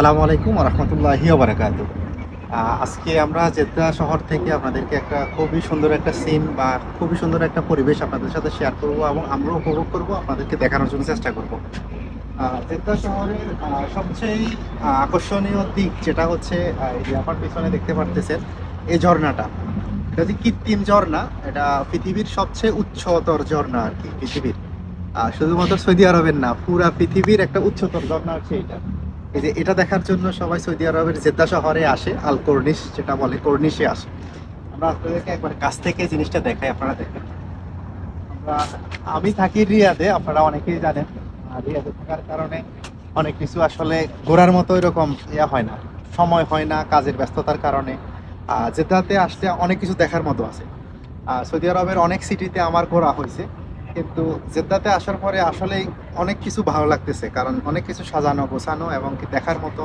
আসসালামু আলাইকুম রহমতুল্লাহি বারাকাত আজকে আমরা জেদ্দা শহর থেকে আপনাদেরকে একটা খুবই সুন্দর একটা সিন বা খুবই সুন্দর একটা পরিবেশ আপনাদের সাথে শেয়ার করব এবং আমরা উপভোগ করব, আপনাদেরকে দেখানোর জন্য চেষ্টা করব। জেদ্দা শহরের সবচেয়ে আকর্ষণীয় দিক যেটা হচ্ছে এই যে আমার পিছনে দেখতে পারতেছেন, এই ঝর্ণাটা। এটা যে কৃত্রিম ঝর্ণা, এটা পৃথিবীর সবচেয়ে উচ্চতর ঝর্ণা আর কি, পৃথিবীর। শুধুমাত্র সৌদি আরবের না, পুরা পৃথিবীর একটা উচ্চতর ঝর্ণা আছে এটা। এই যে এটা দেখার জন্য সবাই সৌদি আরবের জেদ্দা শহরে আসে, আল কর্নিশ, যেটা বলে কর্নিশে আসে। আমরা আপনাদেরকে একবার কাছ থেকে জিনিসটা দেখাই, আপনারা দেখেন। আমরা, আমি থাকি রিয়াদে, আপনারা অনেকেই জানেন। আর রিয়াদে থাকার কারণে অনেক কিছু আসলে ঘোরার মতো এরকম ইয়া হয় না, সময় হয় না কাজের ব্যস্ততার কারণে। জেদ্দাতে আসলে অনেক কিছু দেখার মতো আছে। সৌদি আরবের অনেক সিটিতে আমার ঘোরা হয়েছে। কিন্তু জেদ্দাতে আসার পরে আসলেই অনেক কিছু ভালো লাগতেছে, কারণ অনেক কিছু সাজানো, গোছানো এবং কি দেখার মতো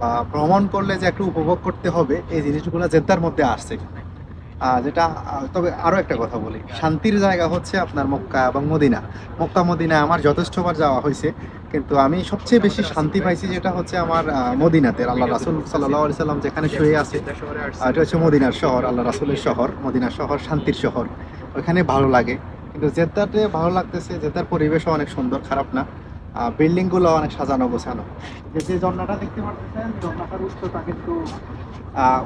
বা ভ্রমণ করলে যে একটু উপভোগ করতে হবে, এই জিনিসগুলো জেদ্দার মধ্যে আসছে যেটা তবে আরও একটা কথা বলি। শান্তির জায়গা হচ্ছে আপনার মক্কা এবং মদিনা। মক্কা মদিনা আমার যথেষ্টবার যাওয়া হয়েছে, কিন্তু আমি সবচেয়ে বেশি শান্তি পাইছি যেটা হচ্ছে আমার মদিনাতে। আল্লাহ রাসুল সাল্লাহ সাল্লাম যেখানে শুয়ে আছে এটা হচ্ছে মদিনার শহর, আল্লাহ রাসুলের শহর, মদিনার শহর, শান্তির শহর। ওখানে ভালো লাগে। কিন্তু জেদ্দাতে ভালো লাগতেছে, জেদ্দার পরিবেশও অনেক সুন্দর, খারাপ না। বিল্ডিংগুলো অনেক সাজানো গোছানো। যে ঝর্ণাটা দেখতে পাচ্ছেন, ঝর্ণাটার উচ্চতা কিন্তু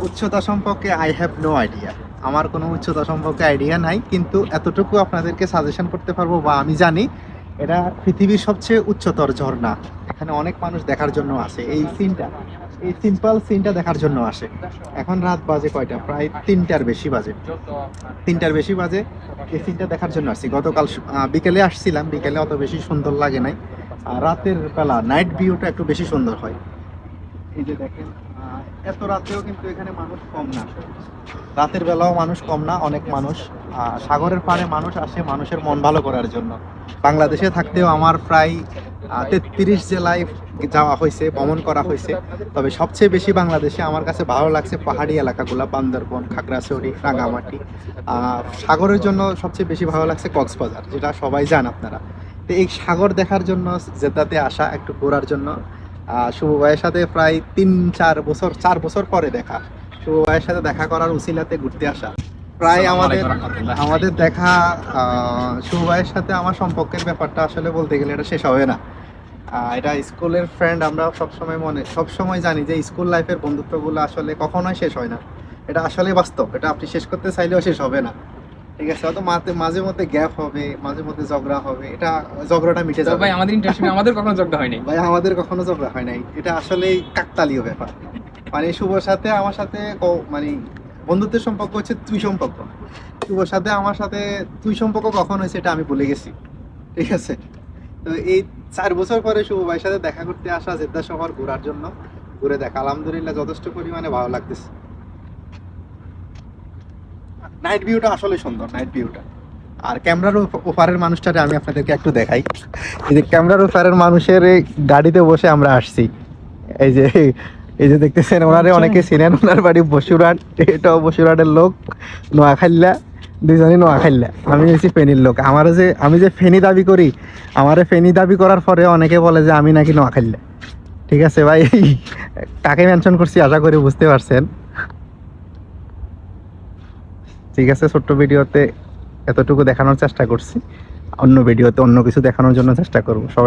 উচ্চতা সম্পর্কে আই হ্যাভ নো আইডিয়া আমার কোনো উচ্চতা সম্পর্কে আইডিয়া নাই, কিন্তু এতটুকু আপনাদেরকে সাজেশন করতে পারব বা আমি জানি, এটা পৃথিবীর সবচেয়ে উচ্চতর ঝর্ণা। এখানে অনেক মানুষ দেখার জন্য আসে। এই সিনটা, এই সিম্পল সিনটা দেখার জন্য আসে। এখন রাত বাজে কয়টা? প্রায় তিনটার বেশি বাজে। তিনটার বেশি বাজে, এই সিনটা দেখার জন্য আসছি। গতকাল বিকেলে আসছিলাম। বিকেলে অত বেশি সুন্দর লাগে নাই। আর রাতের বেলা নাইট ভিউটা একটু বেশি সুন্দর হয়। এই যে দেখেন এত রাতেও কিন্তু এখানে মানুষ কম না। রাতের বেলাও মানুষ কম না, অনেক মানুষ। সাগরের পাড়ে মানুষ আসে মানুষের মন ভালো করার জন্য। বাংলাদেশে থাকতেও আমার প্রায় তেত্রিশ জেলায় যাওয়া হয়েছে, ভ্রমণ করা হয়েছে। তবে সবচেয়ে বেশি বাংলাদেশে আমার কাছে ভালো লাগছে পাহাড়ি এলাকাগুলো, বান্দরবন, খাগড়াছড়ি রাঙামাটি সাগরের জন্য সবচেয়ে বেশি ভালো লাগছে কক্সবাজার, যেটা সবাই জান আপনারা। তো এই সাগর দেখার জন্য জেদ্দাতে আসা, একটু ঘোরার জন্য শুভ ভাইয়ের সাথে প্রায় তিন চার বছর চার বছর পরে দেখা। শুভ ভাইয়ের সাথে দেখা করার উসিলাতে ঘুরতে আসা। প্রায় আমাদের আমাদের দেখা আহ, শুভ ভাইয়ের সাথে আমার সম্পর্কের ব্যাপারটা আসলে বলতে গেলে এটা শেষ হবে না। এটা স্কুলের ফ্রেন্ড আমরা সবসময় মনে সবসময় জানি যে স্কুল লাইফের বন্ধুত্বগুলো আসলে কখনোই শেষ হয় না। এটা আসলে বাস্তব। এটা আপনি শেষ করতে চাইলেও শেষ হবে না। ঠিক আছে হয়তো মাঝে মাঝে মধ্যে গ্যাপ হবে মাঝে মধ্যে ঝগড়া হবে এটা ঝগড়াটা মিটে যাবে। ভাই আমাদের ইন্টারশিপে আমাদের কখনো হয়নি? ভাই আমাদের কখনো ঝগড়া হয় নাই। এটা আসলেই কাকতালীয় ব্যাপার। মানে শুভর সাথে আমার সাথে মানে বন্ধুত্বের সম্পর্ক হচ্ছে তুই সম্পর্ক। শুভর সাথে আমার সাথে তুই সম্পর্ক কখন হয়েছে এটা আমি ভুলে গেছি। ঠিক আছে? তো এই চার বছর পরে শুভ ভাইয়ের সাথে দেখা করতে আসা জেদ্দা শহর ঘোরার জন্য। ঘুরে দেখা আলহামদুলিল্লাহ যথেষ্ট পরিমাণে ভালো লাগতেছে। নাইট ভিউটা আসলে সুন্দর নাইট ভিউটা আর ক্যামেরার ওপারের মানুষটারে আমি আপনাদেরকে একটু দেখাই। এই যে ক্যামেরার ওপারের মানুষের এই গাড়িতে বসে আমরা আসছি। এই যে এই যে দেখতেছেন ওনারে অনেকে চিনেন ওনার বাড়ি বসুরহাট এটাও বসুরহাটের লোক নোয়াখাইল্লা দুইজনই নোয়াখাইল্লা আমি হচ্ছি ফেনীর লোক। আমার যে আমি যে ফেনী দাবি করি আমারে ফেনী দাবি করার পরে অনেকে বলে যে আমি নাকি নোয়াখাইল্লা ঠিক আছে ভাই কাকে মেনশন করছি আশা করি বুঝতে পারছেন। ঠিক আছে, ছোট্ট ভিডিওতে এতটুকু দেখানোর চেষ্টা করছি। অন্য ভিডিওতে অন্য কিছু দেখানোর জন্য চেষ্টা করব। সবাই